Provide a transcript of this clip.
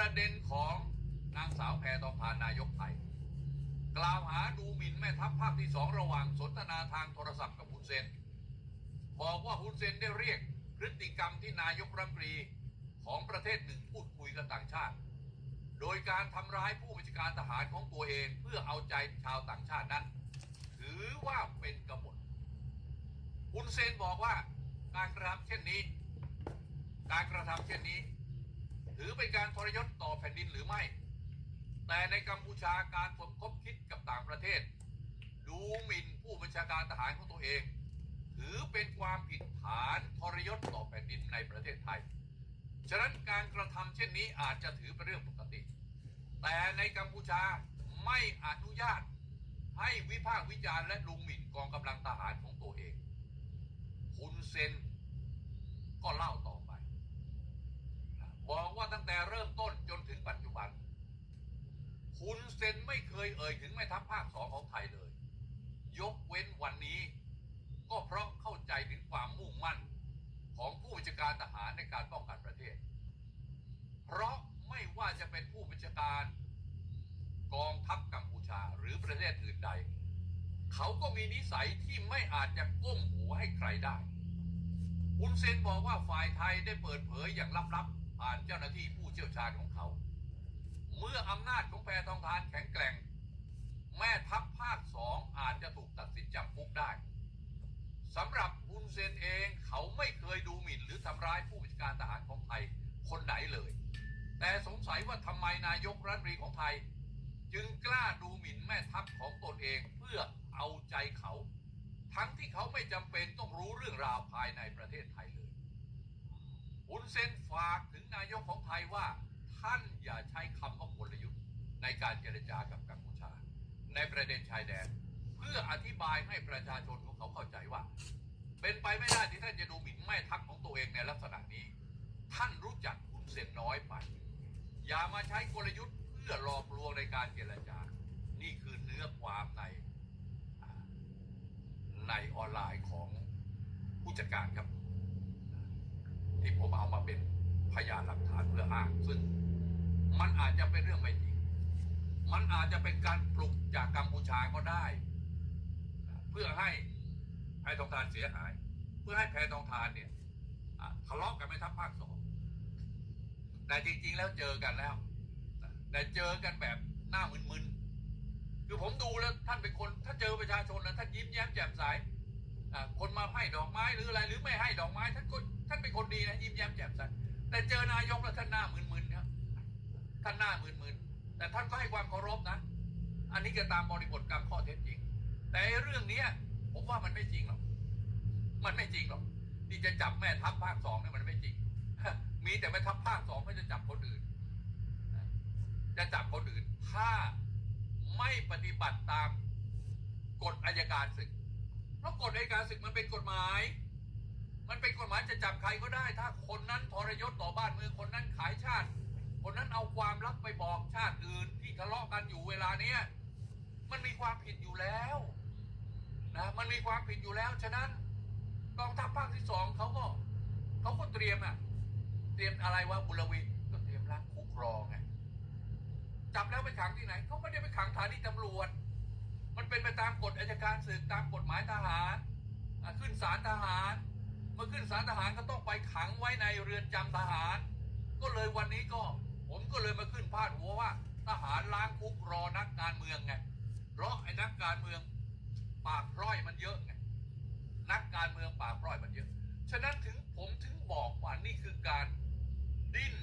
ประเด็นของนางสาวแพทองทานนายกไทย กล่าวหาดูหมิ่นแม่ทัพภาคที่สองระหว่างสนทนาทางโทรศัพท์กับฮุนเซน บอกว่าฮุนเซนได้เรียกพฤติกรรมที่นายกรัฐมนตรีของประเทศหนึ่งพูดคุยกับต่างชาติ โดยการทำร้ายผู้บัญชาการทหารของตัวเองเพื่อเอาใจชาวต่างชาตินั้น ถือว่าเป็นกบฏฮุนเซนบอกว่าการกระทำเช่นนี้ การกระทำเช่นนี้ ถือเป็นการทรยศต่อแผ่นดินหรือไม่ แต่ในกัมพูชาการสมคบคิดกับต่างประเทศ ดูหมิ่นผู้บัญชาการทหารของตัวเอง ถือเป็นความผิดฐานทรยศต่อแผ่นดินในประเทศไทย ฉะนั้นการกระทำเช่นนี้อาจจะถือเป็นเรื่องปกติ แต่ในกัมพูชาไม่อนุญาตให้วิพากษ์วิจารณ์และลุงหมิ่นกองกำลังทหารของตัวเอง คุณเซนก็เล่าต่อไป บอกว่าตั้งแต่เริ่มต้นจนถึงปัจจุบัน คุณ เซนไม่เคยเอ่ยถึงแม่ทัพภาคสองของไทยเลย ยกเว้นวันนี้ ก็เพราะเข้าใจถึงความมุ่งมั่น ของผู้บัญชาการทหารในการป้องกันประเทศ เพราะไม่ว่าจะเป็นผู้บัญชาการ กองทัพกัมพูชาหรือประเทศอื่นใด เขาก็มีนิสัยที่ไม่อาจจะก้มหัวให้ใครได้อุนเซนบอกว่าฝ่ายไทยได้เปิดเผยอย่างลับๆผ่านเจ้าหน้าที่ผู้เชี่ยวชาญของเขา เมื่ออำนาจของแพทองทานแข็งแกร่ง แม่ทัพภาคสองอาจจะถูกตัดสินจำคุกได้สำหรับฮุนเซนเองเขาไม่เคยดูหมิ่นหรือทำร้ายผู้บัญชาการทหารของไทยคนไหนเลย แต่สงสัยว่าทำไมนายกรัฐมนตรีของไทย จึงกล้าดูหมิ่นแม่ทัพของตนเองเพื่อเอาใจเขา ทั้งที่เขาไม่จำเป็นต้องรู้เรื่องราวภายในประเทศไทยเลยฮุนเซนฝากถึงนายกของไทยว่า ท่านอย่าใช้คำว่ากลยุทธ์ในการเจรจากับกัมพูชา ในประเด็นชายแดน เพื่ออธิบายให้ประชาชนของเขาเข้าใจว่า เป็นไปไม่ได้ที่ท่านจะดูหมิ่นแม่ทัพของตัวเองในลักษณะนี้ ท่านรู้จักคุณเซนน้อยไป อย่ามาใช้กลยุทธ์เพื่อหลอกลวงในการเจรจา นี่คือเนื้อความในในออนไลน์ของผู้จัดการครับ ที่ผมเอามาเป็นพยานหลักฐานเพื่ออ้างซึ่ง มันอาจจะเป็นเรื่องไม่จริง มันอาจจะเป็นการปลุกจากกัมพูชาก็ได้ เพื่อให้แพทองทานเสียหาย เพื่อให้แพทองทานเนี่ยทะเลาะกันไม่ทัพภาคสองแต่จริง ๆ แล้วเจอกันแล้ว แต่เจอกันแบบหน้ามึนๆ คือผมดูแล้วท่านเป็นคน ถ้าเจอประชาชนแล้วท่านยิ้มแย้มแจ่มใสคนมาให้ดอกไม้หรืออะไรหรือไม่ให้ดอกไม้ท่านก็ท่านเป็นคนดีนะยิ้มแย้มแจ่มใสแต่เจอนายกแล้วท่านหน้ามึนๆ ท่านหน้ามึนๆแต่ท่านก็ให้ความเคารพนะ อันนี้ก็ตามบริบทกรรมข้อเท็จจริง แต่เรื่องเนี้ย ผมว่ามันไม่จริงหรอกมันไม่จริงหรอกที่จะจับแม่ทัพภาคสองเนี่ยมันไม่จริง มีแต่แม่ทัพภาคสองไม่จะจับคนอื่น จะจับคนอื่น ถ้าไม่ปฏิบัติตามกฎอายการศึก เพราะกฎอายการศึกมันเป็นกฎหมาย มันเป็นกฎหมายจะจับใครก็ได้ ถ้าคนนั้นทรยศต่อบ้านเมืองคนนั้นขายชาติ คนนั้นเอาความลับไปบอกชาติอื่นที่ทะเลาะกันอยู่เวลาเนี้ยมันมีความผิดอยู่แล้วนะมันมีความผิดอยู่แล้วฉะนั้นกองทัพภาคที่สองเขาก็เขาก็เตรียมอะเตรียมอะไรวะบุรวีก็เตรียมล้างคุกรองไงจับแล้วไปขังที่ไหนเขาไม่ได้ไปขังฐานีตำรวจ มันเป็นไปตามกฎอัยการศึกตามกฎหมายทหารขึ้นศาลทหารเมื่อขึ้นศาลทหารก็ต้องไปขังไว้ในเรือนจำทหาร ก็เลยวันนี้ก็ ผมก็เลยมาขึ้นพาดหัวว่าทหารล้างคุกรอนักการเมืองไง เพราะไอ้นักการเมืองปากพร้อยมันเยอะไง นักการเมืองปากพร้อยมันเยอะ ฉะนั้นถึงผมถึงบอกว่านี่คือการดิ้น